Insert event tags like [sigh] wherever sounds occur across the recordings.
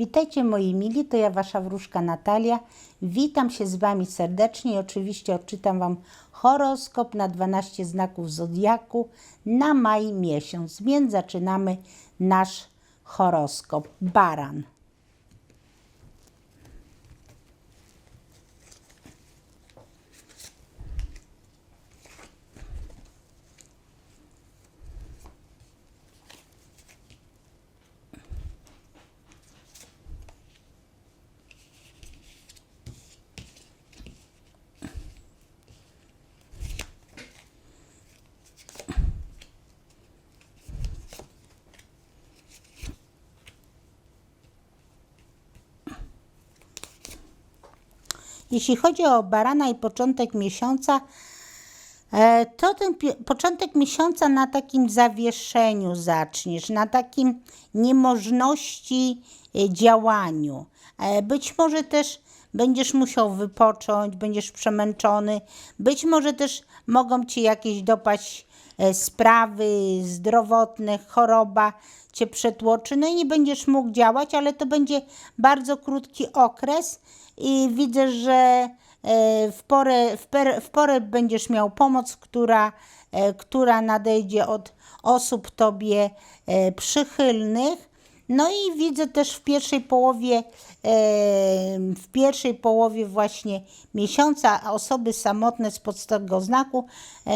Witajcie moi mili, to ja Wasza wróżka Natalia. Witam się z Wami serdecznie i oczywiście odczytam Wam horoskop na 12 znaków Zodiaku na maj miesiąc, więc zaczynamy nasz horoskop. Baran. Jeśli chodzi o barana i początek miesiąca, e, to ten początek miesiąca na takim zawieszeniu zaczniesz, na takim niemożności e, działaniu. E, Być może też będziesz musiał wypocząć, będziesz przemęczony, być może też mogą ci jakieś dopaść sprawy zdrowotne, choroba cię przetłoczy, no i nie będziesz mógł działać, ale to będzie bardzo krótki okres i widzę, że e, w porę, w, per, w porę będziesz miał pomoc, która, e, która nadejdzie od osób Tobie e, przychylnych. No i widzę też w pierwszej połowie, w pierwszej połowie właśnie miesiąca osoby samotne spod tego znaku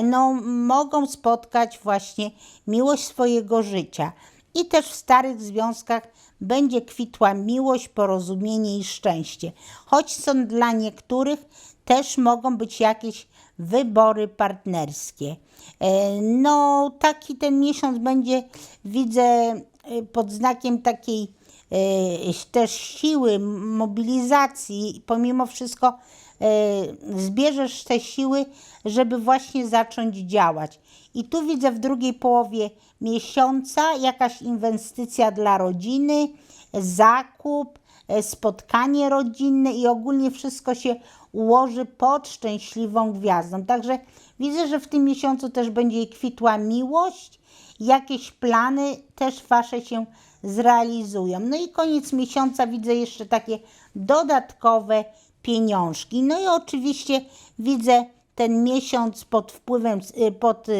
no, mogą spotkać właśnie miłość swojego życia. I też w starych związkach będzie kwitła miłość, porozumienie i szczęście. Choć są dla niektórych też mogą być jakieś wybory partnerskie. E, No, taki ten miesiąc będzie, widzę, e, pod znakiem takiej e, też siły, mobilizacji. Pomimo wszystko zbierzesz te siły, żeby właśnie zacząć działać. I tu widzę w drugiej połowie miesiąca jakaś inwestycja dla rodziny, zakup, e, spotkanie rodzinne i ogólnie wszystko się ułoży pod szczęśliwą gwiazdą. Także widzę, że w tym miesiącu też będzie kwitła miłość, jakieś plany też wasze się zrealizują. No i koniec miesiąca widzę jeszcze takie dodatkowe pieniążki. No i oczywiście widzę ten miesiąc pod wpływem, y, pod y,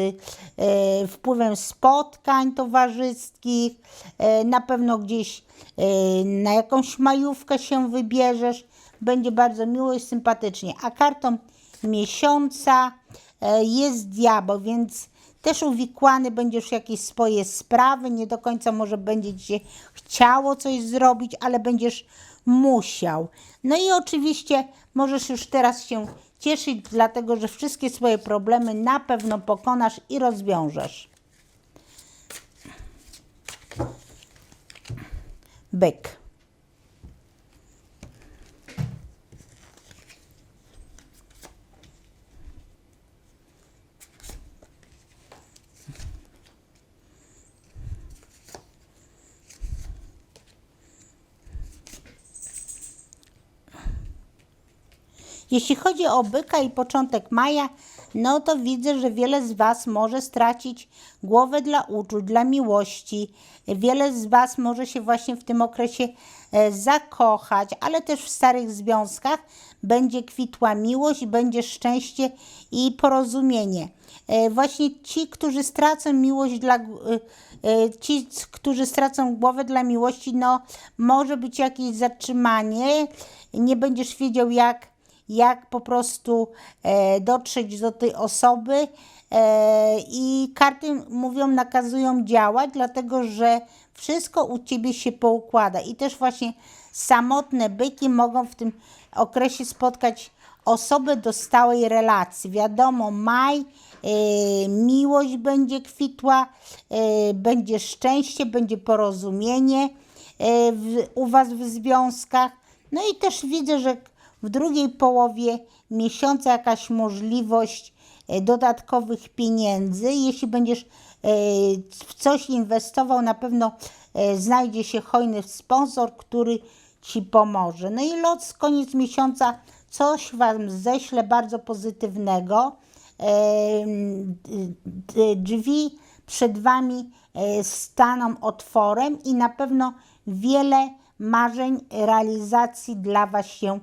y, wpływem spotkań towarzyskich, y, na pewno gdzieś y, na jakąś majówkę się wybierzesz, będzie bardzo miło i sympatycznie. A kartą miesiąca y, jest diabeł, więc też uwikłany będziesz w jakieś swoje sprawy, nie do końca może będzie ci się chciało coś zrobić, ale będziesz musiał. No i oczywiście możesz już teraz się cieszyć, dlatego że wszystkie swoje problemy na pewno pokonasz i rozwiążesz. Byk. Jeśli chodzi o byka i początek maja, no to widzę, że wiele z Was może stracić głowę dla uczuć, dla miłości. Wiele z Was może się właśnie w tym okresie e, zakochać, ale też w starych związkach będzie kwitła miłość, będzie szczęście i porozumienie. E, Właśnie ci, którzy stracą miłość dla, e, ci, którzy stracą głowę dla miłości, no może być jakieś zatrzymanie, nie będziesz wiedział jak jak po prostu e, dotrzeć do tej osoby. E, I karty mówią, nakazują działać, dlatego że wszystko u ciebie się poukłada. I też właśnie samotne byki mogą w tym okresie spotkać osobę do stałej relacji. Wiadomo, maj, e, miłość będzie kwitła, będzie szczęście, będzie porozumienie u Was w związkach. No i też widzę, że w drugiej połowie miesiąca jakaś możliwość e, dodatkowych pieniędzy. Jeśli będziesz e, w coś inwestował, na pewno e, znajdzie się hojny sponsor, który Ci pomoże. No i los, koniec miesiąca, coś Wam ześlę bardzo pozytywnego. Drzwi przed Wami staną otworem i na pewno wiele marzeń, realizacji dla Was się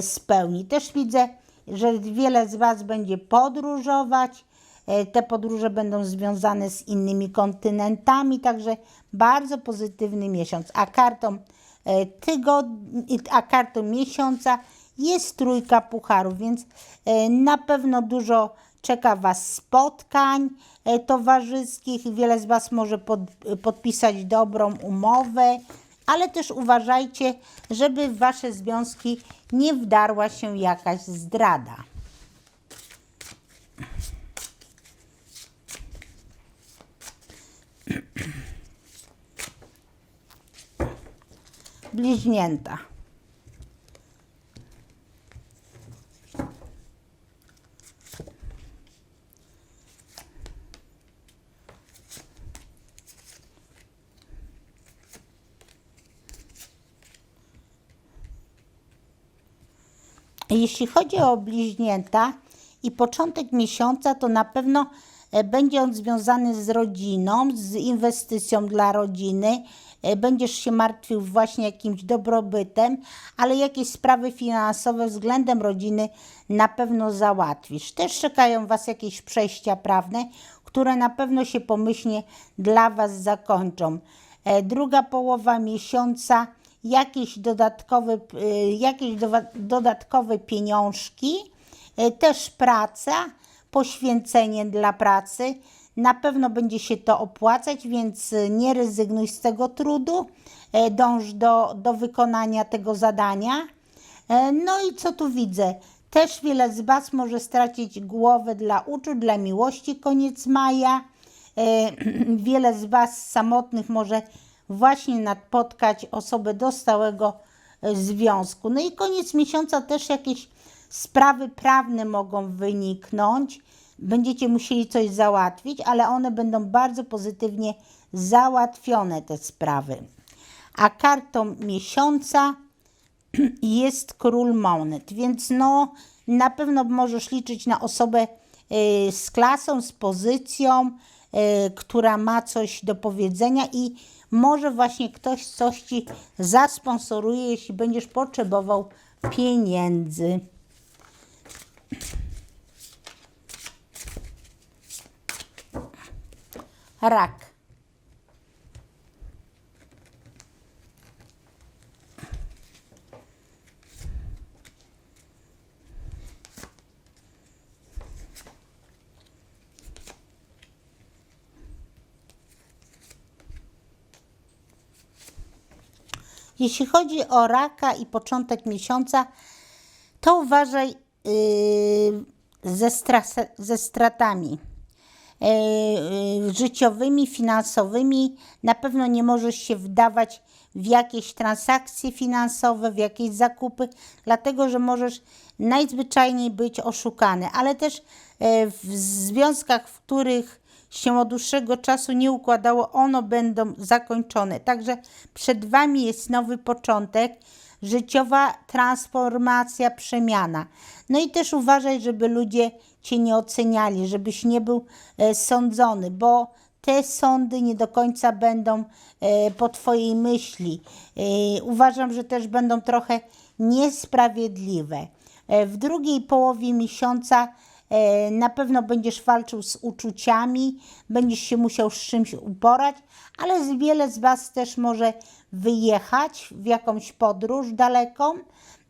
spełni. Też widzę, że wiele z Was będzie podróżować. E, Te podróże będą związane z innymi kontynentami, także bardzo pozytywny miesiąc. A kartą e, tygodni, a kartą miesiąca jest trójka pucharów, więc e, na pewno dużo czeka Was spotkań e, towarzyskich. Wiele z Was może pod, podpisać dobrą umowę, ale też uważajcie, żeby w Wasze związki nie wdarła się jakaś zdrada. Bliźnięta. Jeśli chodzi o bliźnięta i początek miesiąca, to na pewno e, będzie on związany z rodziną, z inwestycją dla rodziny. E, Będziesz się martwił właśnie jakimś dobrobytem, ale jakieś sprawy finansowe względem rodziny na pewno załatwisz. Też czekają Was jakieś przejścia prawne, które na pewno się pomyślnie dla Was zakończą. E, Druga połowa miesiąca jakieś dodatkowe, y, jakieś dodatkowe pieniążki, y, też praca, poświęcenie dla pracy. Na pewno będzie się to opłacać, więc y, nie rezygnuj z tego trudu, dąż do, do wykonania tego zadania. No i co tu widzę? Też wiele z Was może stracić głowę dla uczuć, dla miłości koniec maja. [clears throat] Wiele z Was samotnych może właśnie napotkać osobę do stałego e, związku. No i koniec miesiąca też jakieś sprawy prawne mogą wyniknąć. Będziecie musieli coś załatwić, ale one będą bardzo pozytywnie załatwione, te sprawy. A kartą miesiąca [clears throat] jest król monet, więc no na pewno możesz liczyć na osobę y, z klasą, z pozycją, y, która ma coś do powiedzenia i może właśnie ktoś coś ci zasponsoruje, jeśli będziesz potrzebował pieniędzy. Rak. Jeśli chodzi o raka i początek miesiąca, to uważaj yy, ze, ze stratami yy, yy, życiowymi, finansowymi. Na pewno nie możesz się wdawać w jakieś transakcje finansowe, w jakieś zakupy, dlatego że możesz najzwyczajniej być oszukany, ale też w związkach, w których się od dłuższego czasu nie układało, one będą zakończone. Także przed Wami jest nowy początek, życiowa transformacja, przemiana. No i też uważaj, żeby ludzie Cię nie oceniali, żebyś nie był e, sądzony, bo te sądy nie do końca będą e, po Twojej myśli. E, uważam, że też będą trochę niesprawiedliwe. W drugiej połowie miesiąca Na pewno będziesz walczył z uczuciami, będziesz się musiał z czymś uporać, ale wiele z Was też może wyjechać w jakąś podróż daleką.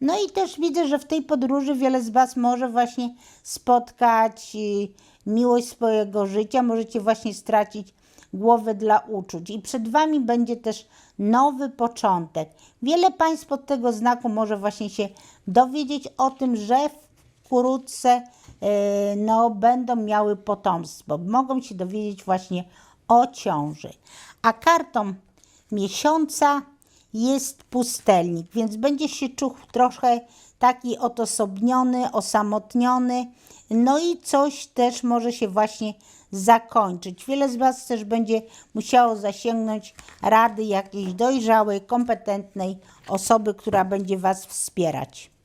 No i też widzę, że w tej podróży wiele z Was może właśnie spotkać y, miłość swojego życia, możecie właśnie stracić głowę dla uczuć. I przed Wami będzie też nowy początek. Wiele Państw od tego znaku może właśnie się dowiedzieć o tym, że wkrótce e, no, będą miały potomstwo. Mogą się dowiedzieć właśnie o ciąży. A kartą miesiąca jest pustelnik, więc będziesz się czuł trochę taki odosobniony, osamotniony. No i coś też może się właśnie zakończyć. Wiele z Was też będzie musiało zasięgnąć rady jakiejś dojrzałej, kompetentnej osoby, która będzie Was wspierać.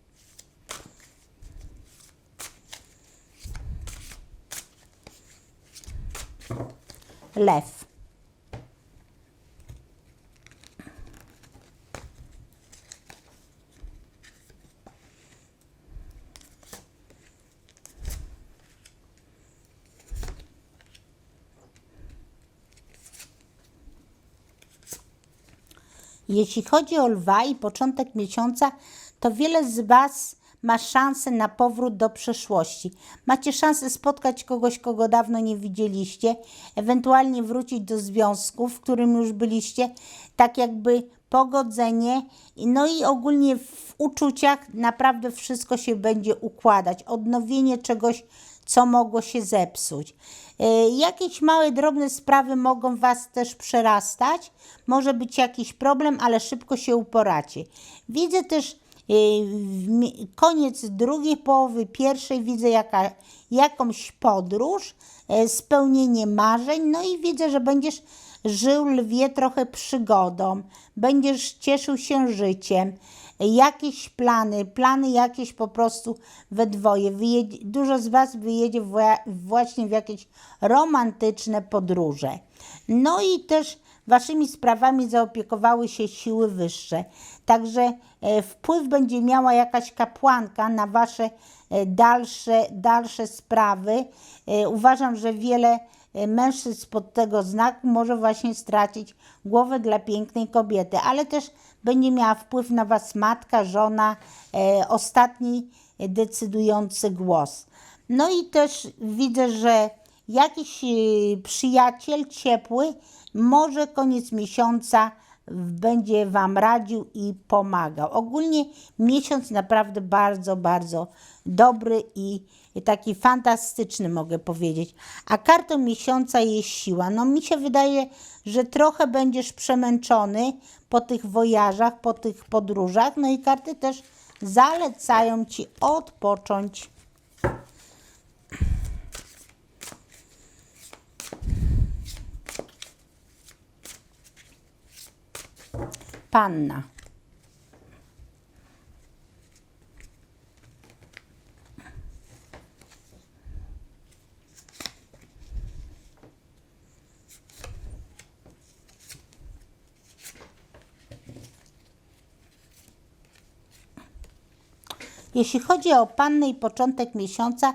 Lew. Jeśli chodzi o lwa i początek miesiąca, to wiele z Was ma szansę na powrót do przeszłości. Macie szansę spotkać kogoś, kogo dawno nie widzieliście, ewentualnie wrócić do związku, w którym już byliście, tak jakby pogodzenie, no i ogólnie w uczuciach naprawdę wszystko się będzie układać. Odnowienie czegoś, co mogło się zepsuć. E, Jakieś małe, drobne sprawy mogą Was też przerastać. Może być jakiś problem, ale szybko się uporacie. Widzę też koniec drugiej połowy pierwszej, widzę jaka, jakąś podróż, e, spełnienie marzeń, no i widzę, że będziesz żył lwie trochę przygodą, będziesz cieszył się życiem, jakieś plany, plany jakieś po prostu we dwoje. Wyjedzie, dużo z Was wyjedzie wła- właśnie w jakieś romantyczne podróże. No i też Waszymi sprawami zaopiekowały się siły wyższe. Także e, wpływ będzie miała jakaś kapłanka na Wasze e, dalsze, dalsze sprawy. E, Uważam, że wiele mężczyzn pod tego znaku może właśnie stracić głowę dla pięknej kobiety, ale też będzie miała wpływ na Was matka, żona, ostatni decydujący głos. No i też widzę, że jakiś e, przyjaciel ciepły może koniec miesiąca będzie Wam radził i pomagał. Ogólnie miesiąc naprawdę bardzo, bardzo dobry i taki fantastyczny, mogę powiedzieć. A kartą miesiąca jest siła. No mi się wydaje, że trochę będziesz przemęczony po tych wojażach, po tych podróżach. No i karty też zalecają Ci odpocząć. Panna. Jeśli chodzi o pannę i początek miesiąca,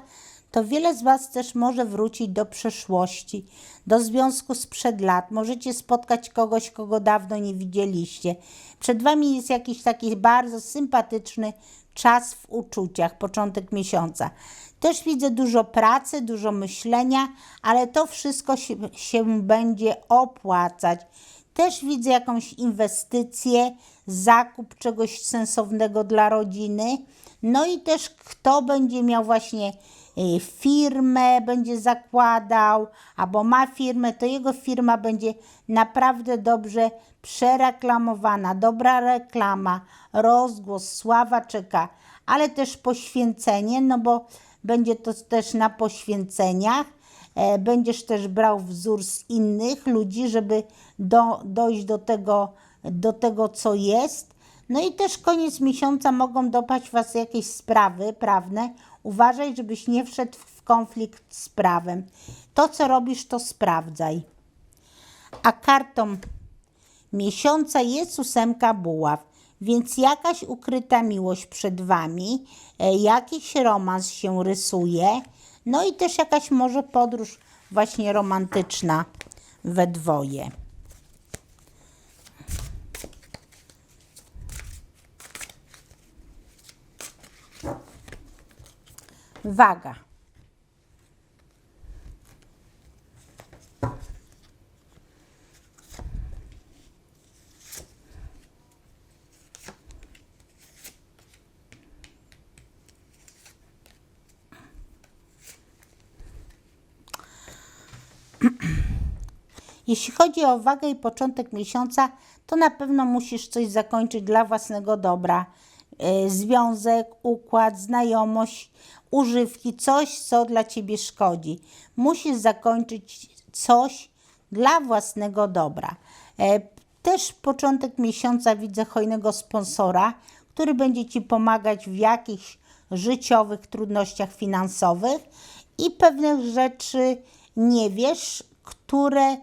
to wiele z Was też może wrócić do przeszłości, do związku sprzed lat. Możecie spotkać kogoś, kogo dawno nie widzieliście. Przed Wami jest jakiś taki bardzo sympatyczny czas w uczuciach, początek miesiąca. Też widzę dużo pracy, dużo myślenia, ale to wszystko się, się będzie opłacać. Też widzę jakąś inwestycję, zakup czegoś sensownego dla rodziny. No i też kto będzie miał właśnie firmę, będzie zakładał, albo ma firmę, to jego firma będzie naprawdę dobrze przereklamowana, dobra reklama, rozgłos, sława czeka, ale też poświęcenie, no bo będzie to też na poświęceniach. E, Będziesz też brał wzór z innych ludzi, żeby do, dojść do tego, do tego, co jest. No i też koniec miesiąca mogą dopaść Was jakieś sprawy prawne. Uważaj, żebyś nie wszedł w konflikt z prawem. To, co robisz, to sprawdzaj. A kartą miesiąca jest ósemka buław, więc jakaś ukryta miłość przed Wami, e, jakiś romans się rysuje, no i też jakaś może podróż właśnie romantyczna we dwoje. Waga. Jeśli chodzi o wagę i początek miesiąca, to na pewno musisz coś zakończyć dla własnego dobra. Yy, Związek, układ, znajomość, używki, coś, co dla ciebie szkodzi. Musisz zakończyć coś dla własnego dobra. E, Też początek miesiąca widzę hojnego sponsora, który będzie ci pomagać w jakichś życiowych trudnościach finansowych i pewnych rzeczy nie wiesz, które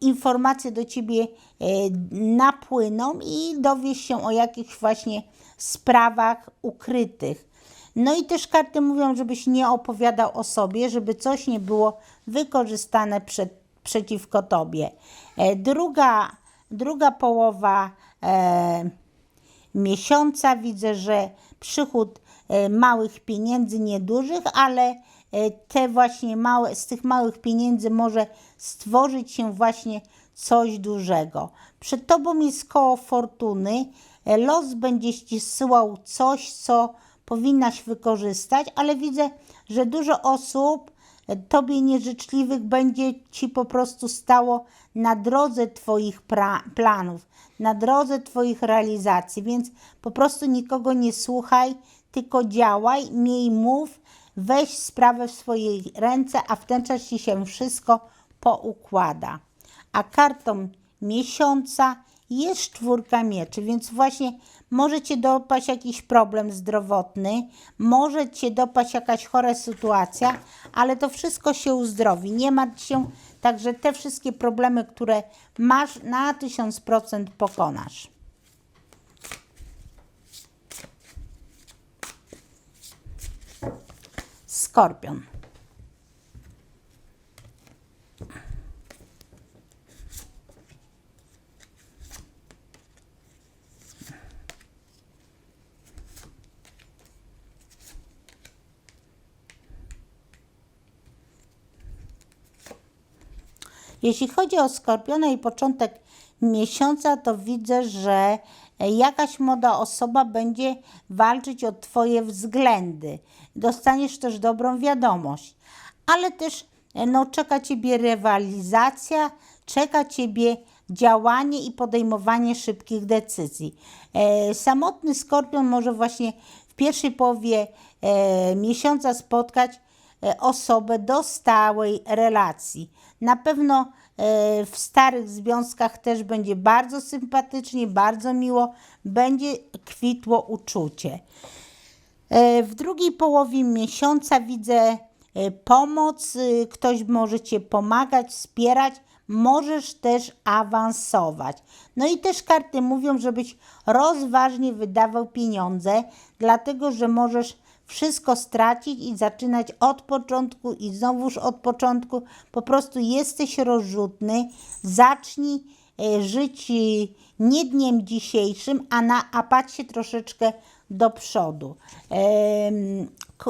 informacje do ciebie e, napłyną i dowiesz się o jakichś właśnie sprawach ukrytych. No i też karty mówią, żebyś nie opowiadał o sobie, żeby coś nie było wykorzystane przed, przeciwko tobie. E, Druga, druga połowa e, miesiąca. Widzę, że przychód e, małych pieniędzy, niedużych, ale e, te właśnie małe, z tych małych pieniędzy może stworzyć się właśnie coś dużego. Przed tobą jest koło fortuny. E, Los będzie ci zsyłał coś, co powinnaś wykorzystać, ale widzę, że dużo osób e, tobie nieżyczliwych będzie ci po prostu stało na drodze twoich planów, na drodze twoich realizacji, więc po prostu nikogo nie słuchaj, tylko działaj, miej mów, weź sprawę w swoje ręce, a w ten czas ci się wszystko poukłada. A kartą miesiąca jest czwórka mieczy, więc właśnie może cię dopaść jakiś problem zdrowotny, może cię dopaść jakaś chora sytuacja, ale to wszystko się uzdrowi. Nie martw się, także te wszystkie problemy, które masz, na 1000% pokonasz. Skorpion. Jeśli chodzi o skorpiona i początek miesiąca, to widzę, że jakaś młoda osoba będzie walczyć o Twoje względy. Dostaniesz też dobrą wiadomość, ale też no, czeka Ciebie rywalizacja, czeka Ciebie działanie i podejmowanie szybkich decyzji. E, samotny skorpion może właśnie w pierwszej połowie e, miesiąca spotkać e, osobę do stałej relacji. Na pewno e, w starych związkach też będzie bardzo sympatycznie, bardzo miło, będzie kwitło uczucie. E, W drugiej połowie miesiąca widzę e, pomoc, ktoś może Cię pomagać, wspierać, możesz też awansować. No i też karty mówią, żebyś rozważnie wydawał pieniądze, dlatego że możesz wszystko stracić i zaczynać od początku i znowuż od początku. Po prostu jesteś rozrzutny, zacznij e, żyć e, nie dniem dzisiejszym, a, na, a patrz się troszeczkę do przodu.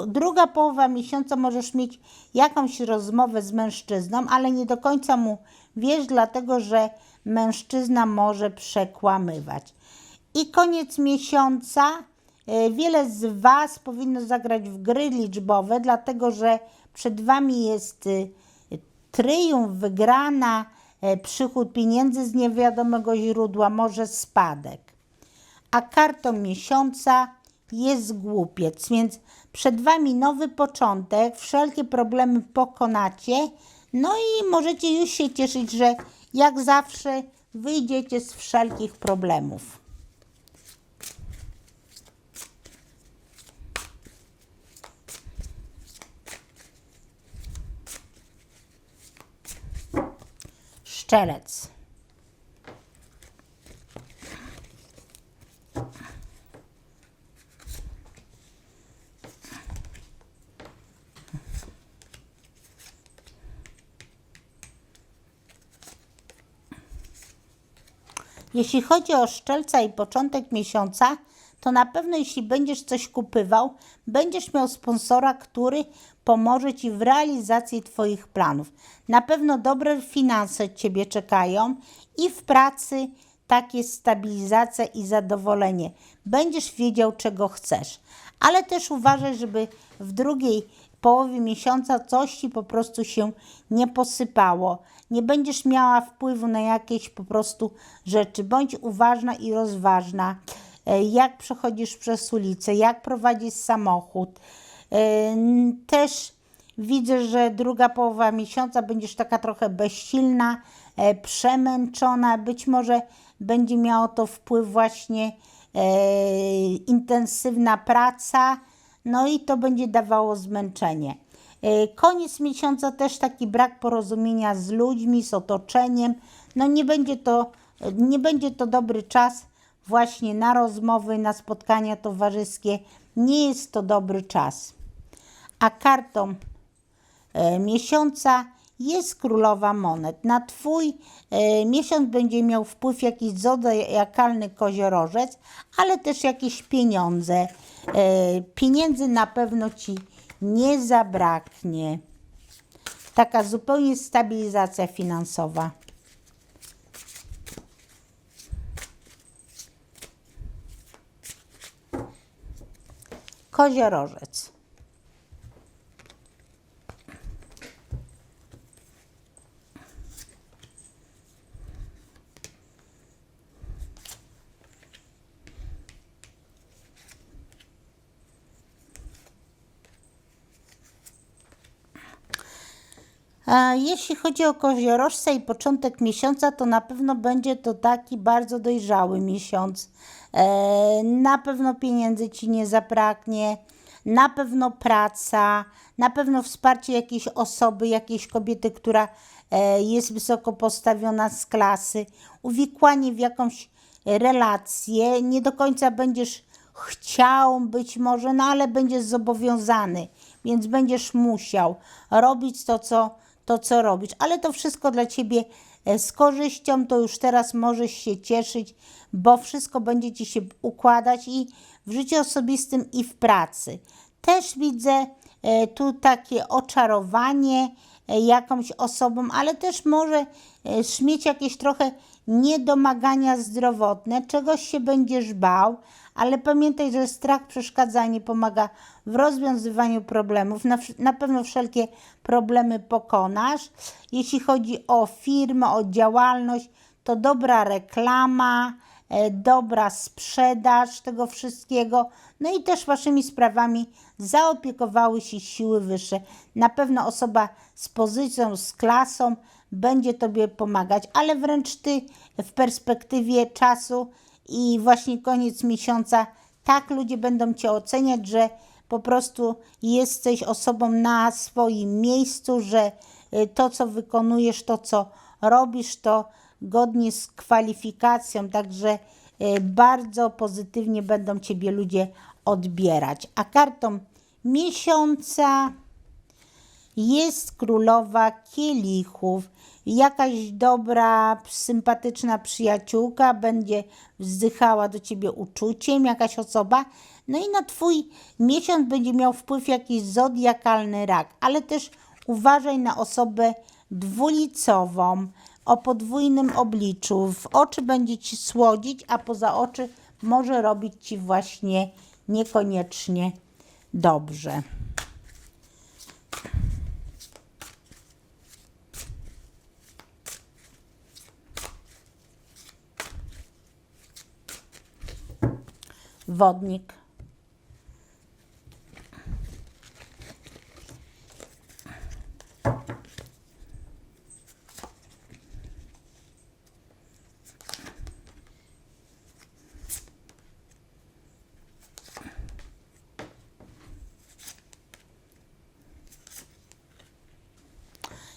Druga połowa miesiąca możesz mieć jakąś rozmowę z mężczyzną, ale nie do końca mu wiesz, dlatego że mężczyzna może przekłamywać. I koniec miesiąca. E, Wiele z Was powinno zagrać w gry liczbowe, dlatego że przed Wami jest y, triumf, wygrana, e, przychód pieniędzy z niewiadomego źródła, może spadek. A kartą miesiąca jest głupiec, więc przed Wami nowy początek, wszelkie problemy pokonacie, no i możecie już się cieszyć, że jak zawsze wyjdziecie z wszelkich problemów. Szczelec. Jeśli chodzi o szczelca i początek miesiąca, to na pewno jeśli będziesz coś kupywał, będziesz miał sponsora, który pomoże Ci w realizacji Twoich planów. Na pewno dobre finanse Ciebie czekają i w pracy takie stabilizacja i zadowolenie. Będziesz wiedział, czego chcesz. Ale też uważaj, żeby w drugiej połowie miesiąca coś Ci po prostu się nie posypało. Nie będziesz miała wpływu na jakieś po prostu rzeczy. Bądź uważna i rozważna. E, Jak przechodzisz przez ulicę, jak prowadzisz samochód. E, Też widzę, że druga połowa miesiąca będziesz taka trochę bezsilna, e, przemęczona. Być może będzie miało to wpływ właśnie intensywna praca, no i to będzie dawało zmęczenie. Koniec miesiąca też taki brak porozumienia z ludźmi, z otoczeniem. No nie będzie to, nie będzie to dobry czas właśnie na rozmowy, na spotkania towarzyskie. Nie jest to dobry czas. A kartą e, miesiąca jest królowa monet. Na Twój e, miesiąc będzie miał wpływ jakiś zodiakalny koziorożec, ale też jakieś pieniądze. E, pieniędzy na pewno Ci nie zabraknie. Taka zupełnie stabilizacja finansowa. Koziorożec. A Jeśli chodzi o koziorożca i początek miesiąca, to na pewno będzie to taki bardzo dojrzały miesiąc. E, Na pewno pieniędzy ci nie zabraknie, na pewno praca, na pewno wsparcie jakiejś osoby, jakiejś kobiety, która e, jest wysoko postawiona z klasy, uwikłanie w jakąś relację. Nie do końca będziesz chciał być może, no ale będziesz zobowiązany, więc będziesz musiał robić to, co, to, co robisz. Ale to wszystko dla ciebie e, z korzyścią, to już teraz możesz się cieszyć, bo wszystko będzie ci się układać i w życiu osobistym, i w pracy. Też widzę e, tu takie oczarowanie e, jakąś osobą, ale też może mieć jakieś trochę niedomagania zdrowotne, czegoś się będziesz bał, ale pamiętaj, że strach przeszkadza, nie pomaga w rozwiązywaniu problemów. Na, na pewno wszelkie problemy pokonasz. Jeśli chodzi o firmę, o działalność, to dobra reklama, e, dobra sprzedaż tego wszystkiego. No i też waszymi sprawami zaopiekowały się siły wyższe. Na pewno osoba z pozycją, z klasą będzie tobie pomagać, ale wręcz ty w perspektywie czasu i właśnie koniec miesiąca, tak ludzie będą cię oceniać, że po prostu jesteś osobą na swoim miejscu, że y, to, co wykonujesz, to, co robisz, to godnie z kwalifikacją, także y, bardzo pozytywnie będą ciebie ludzie odbierać. A kartą miesiąca jest królowa kielichów. Jakaś dobra, sympatyczna przyjaciółka będzie wzdychała do ciebie uczuciem, jakaś osoba. No i na twój miesiąc będzie miał wpływ jakiś zodiakalny rak, ale też uważaj na osobę dwulicową, o podwójnym obliczu. W oczy będzie ci słodzić, a poza oczy może robić ci właśnie niekoniecznie dobrze. Wodnik.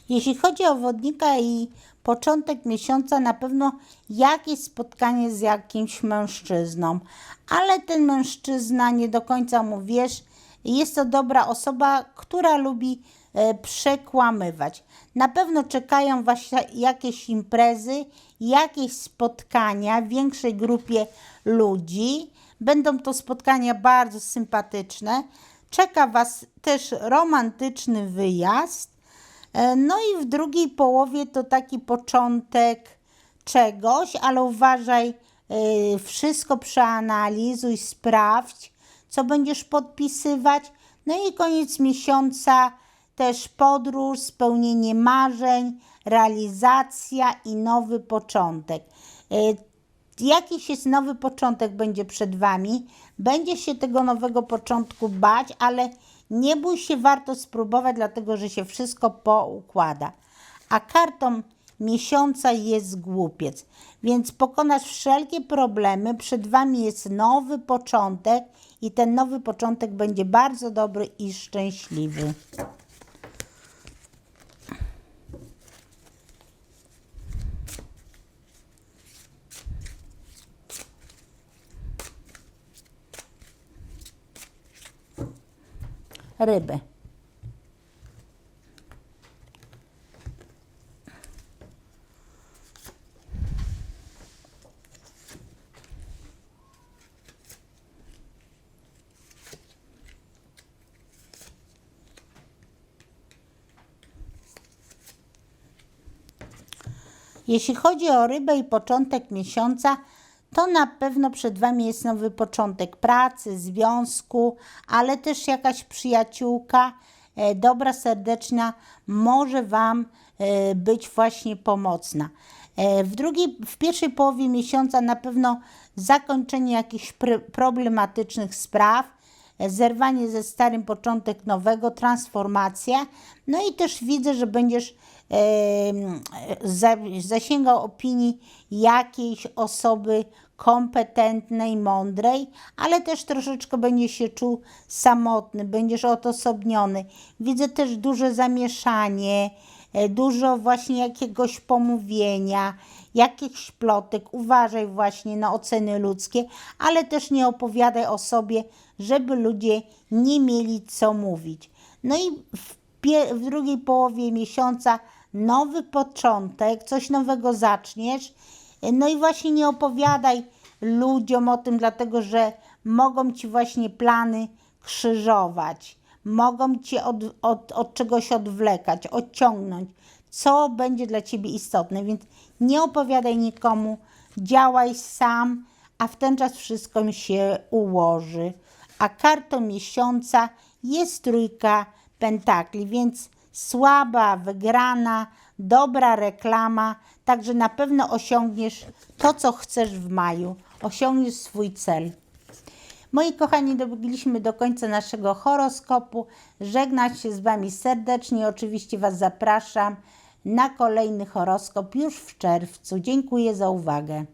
Jeśli chodzi o wodnika i początek miesiąca, na pewno jakieś spotkanie z jakimś mężczyzną, ale ten mężczyzna nie do końca mu wiesz, jest to dobra osoba, która lubi e, przekłamywać. Na pewno czekają Was jakieś imprezy, jakieś spotkania w większej grupie ludzi. Będą to spotkania bardzo sympatyczne. Czeka Was też romantyczny wyjazd. E, No i w drugiej połowie to taki początek czegoś, ale uważaj, e, wszystko przeanalizuj, sprawdź, co będziesz podpisywać. No i koniec miesiąca też podróż, spełnienie marzeń, realizacja i nowy początek. E, Jakiś jest nowy początek będzie przed Wami. Będzie się tego nowego początku bać, ale nie bój się, warto spróbować, dlatego że się wszystko poukłada. A kartą miesiąca jest głupiec, więc pokonasz wszelkie problemy. Przed Wami jest nowy początek i ten nowy początek będzie bardzo dobry i szczęśliwy. ryby. Jeśli chodzi o rybę i początek miesiąca, to na pewno przed Wami jest nowy początek pracy, związku, ale też jakaś przyjaciółka, e, dobra, serdeczna, może Wam e, być właśnie pomocna. E, W, drugiej, w pierwszej połowie miesiąca na pewno zakończenie jakichś pr- problematycznych spraw, zerwanie ze starym, początek nowego, transformacja. No i też widzę, że będziesz zasięgał opinii jakiejś osoby kompetentnej, mądrej, ale też troszeczkę będziesz się czuł samotny, będziesz odosobniony. Widzę też duże zamieszanie, e, dużo właśnie jakiegoś pomówienia, jakichś plotek. Uważaj właśnie na oceny ludzkie, ale też nie opowiadaj o sobie, żeby ludzie nie mieli co mówić. No i w, w drugiej połowie miesiąca nowy początek, coś nowego zaczniesz. No i właśnie nie opowiadaj ludziom o tym, dlatego że mogą ci właśnie plany krzyżować, mogą cię od, od, od czegoś odwlekać, odciągnąć, co będzie dla ciebie istotne. Więc nie opowiadaj nikomu, działaj sam, a w ten czas wszystko mi się ułoży. A kartą miesiąca jest trójka pentakli, więc słaba, wygrana, dobra reklama, także na pewno osiągniesz to, co chcesz w maju, osiągniesz swój cel. Moi kochani, dobiegliśmy do końca naszego horoskopu. Żegnać się z Wami serdecznie. Oczywiście Was zapraszam na kolejny horoskop już w czerwcu. Dziękuję za uwagę.